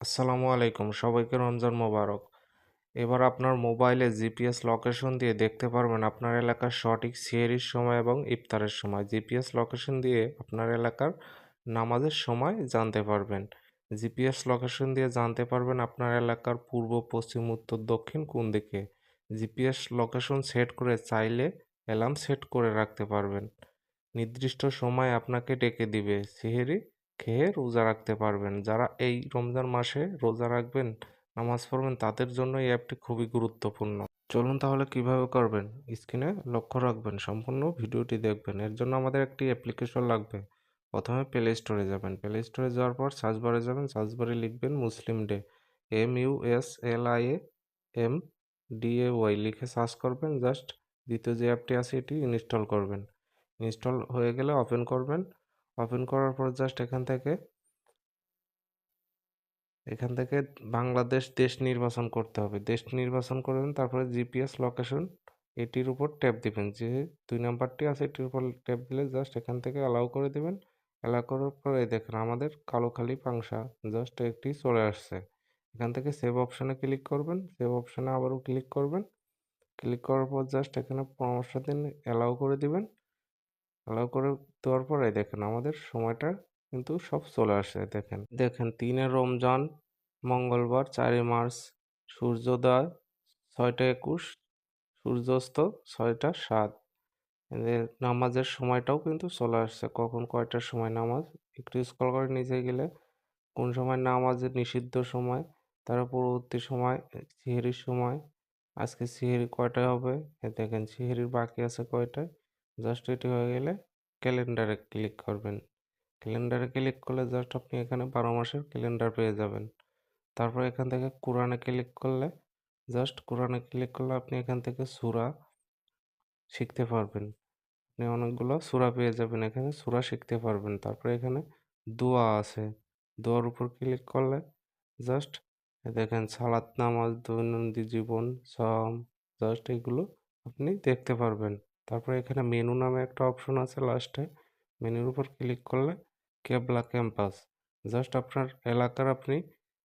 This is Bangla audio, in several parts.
আসসালামু আলাইকুম। সবাইকে রমজান মোবারক। এবার আপনার মোবাইলে জিপিএস লোকেশন দিয়ে দেখতে পারবেন আপনার এলাকার সঠিক সিহেরির সময় এবং ইফতারের সময়। জিপিএস লোকেশন দিয়ে আপনার এলাকার নামাজের সময় জানতে পারবেন। জিপিএস লোকেশন দিয়ে জানতে পারবেন আপনার এলাকার পূর্ব, পশ্চিম, উত্তর, দক্ষিণ কোন দিকে। জিপিএস লোকেশন সেট করে চাইলে অ্যালার্ম সেট করে রাখতে পারবেন। নির্দিষ্ট সময় আপনাকে ডেকে দিবে সিহেরি খেয়ে রোজা রাখতে পারবেন? যারা এই রমজান মাসে রোজা রাখবেন, নামাজ পড়বেন, তাদের জন্য এই অ্যাপটি খুবই গুরুত্বপূর্ণ। চলুন তাহলে কীভাবে করবেন? স্ক্রিনে লক্ষ্য রাখবেন, সম্পূর্ণ ভিডিওটি দেখবেন। এর জন্য আমাদের একটি অ্যাপ্লিকেশন লাগবে। প্রথমে প্লে স্টোরে যাবেন। প্লে স্টোরে যাওয়ার পর সার্চ বারে যাবেন। সার্চ বারে লিখবেন Muslim day M U S L I A M A Y লিখে সার্চ করবেন। জাস্ট দ্বিতীয় যে অ্যাপটি আছে এটি ইনস্টল করবেন। ইনস্টল হয়ে গেলে ওপেন করবেন। ওপেন করার পর জাস্ট এখান থেকে এখান থেকে বাংলাদেশ দেশ নির্বাচন করতে হবে। দেশ নির্বাচন করবেন তারপরে জিপিএস লোকেশন এটির উপর ট্যাপ দিবেন। যে দুই নাম্বারটি আছে, এটির উপর ট্যাপ দিলে জাস্ট এখান থেকে অ্যালাউ করে দিবেন। অ্যালাউ করার পরে দেখেন আমাদের কালো খালি পাংশা জাস্ট একটি চলে আসছে। এখান থেকে সেভ অপশানে ক্লিক করবেন। সেভ অপশানে আবারও ক্লিক করবেন। ক্লিক করার পর জাস্ট এখানে পরামর্শ দিন অ্যালাউ করে দিবেন। অ্যালাউ করে দেওয়ার পরে দেখেন আমাদের সময়টা কিন্তু সব চলে আসে, দেখেন। দেখেন, তিনে রমজান, মঙ্গলবার, চারই মার্চ, সূর্যোদয়, ছয়টা একুশ, সূর্যাস্ত, ছয়টা সাত। এদের নামাজের সময়টাও কিন্তু চলে আসছে। কখন কয়টার সময় নামাজ? একটু স্কল করে নিচে গেলে কোন সময় নামাজের নিষিদ্ধ সময় তার পরবর্তী সময়, সিহেরির সময়, আজকে সিহেরি কয়টায় হবে? দেখেন, সিহেরির বাকি আছে কয়টায়? জাস্ট এটি হয়ে গেলে ক্যালেন্ডারে ক্লিক করবেন। ক্যালেন্ডারে ক্লিক করলে জাস্ট আপনি এখানে বারো মাসের ক্যালেন্ডার পেয়ে যাবেন। তারপর এখান থেকে কোরআনে ক্লিক করলে জাস্ট কোরআনে ক্লিক করলে আপনি এখান থেকে সুরা শিখতে পারবেন। আপনি অনেকগুলো সুরা পেয়ে যাবেন এখানে, সুরা শিখতে পারবেন। তারপরে এখানে দোয়া আছে। দোয়ার উপর ক্লিক করলে জাস্ট দেখেন সালাত, নামাজ, দৈনন্দিন জীবন সম জাস্ট এগুলো আপনি দেখতে পারবেন। তারপরে এখানে মেনু নামে একটা অপশন আছে লাস্টে মেনুর উপর ক্লিক করলে কেবলা ক্যাম্পাস জাস্ট আপনার এলাকার আপনি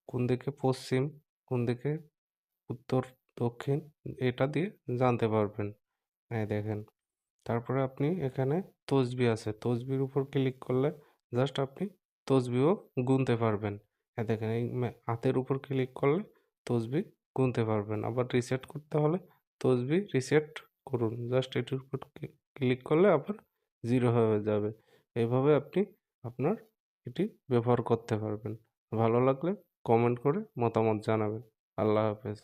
কোন দিকে পশ্চিম, কোন দিকে উত্তর, দক্ষিণ এটা দিয়ে জানতে পারবেন। হ্যাঁ দেখেন। তারপরে আপনি এখানে তসবি আছে। তসবির উপর ক্লিক করলে জাস্ট আপনি তসবিও গুনতে পারবেন। হ্যাঁ দেখেন, এই হাতের উপর ক্লিক করলে তসবি গুনতে পারবেন। আবার রিসেট করতে হলে তসবি রিসেট করুন। জাস্ট এটির উপর ক্লিক করলে আবার জিরো হয়ে যাবে। এইভাবে আপনি আপনার এটি ব্যবহার করতে পারবেন। ভালো লাগলে কমেন্ট করে মতামত জানাবেন। আল্লাহ হাফেজ।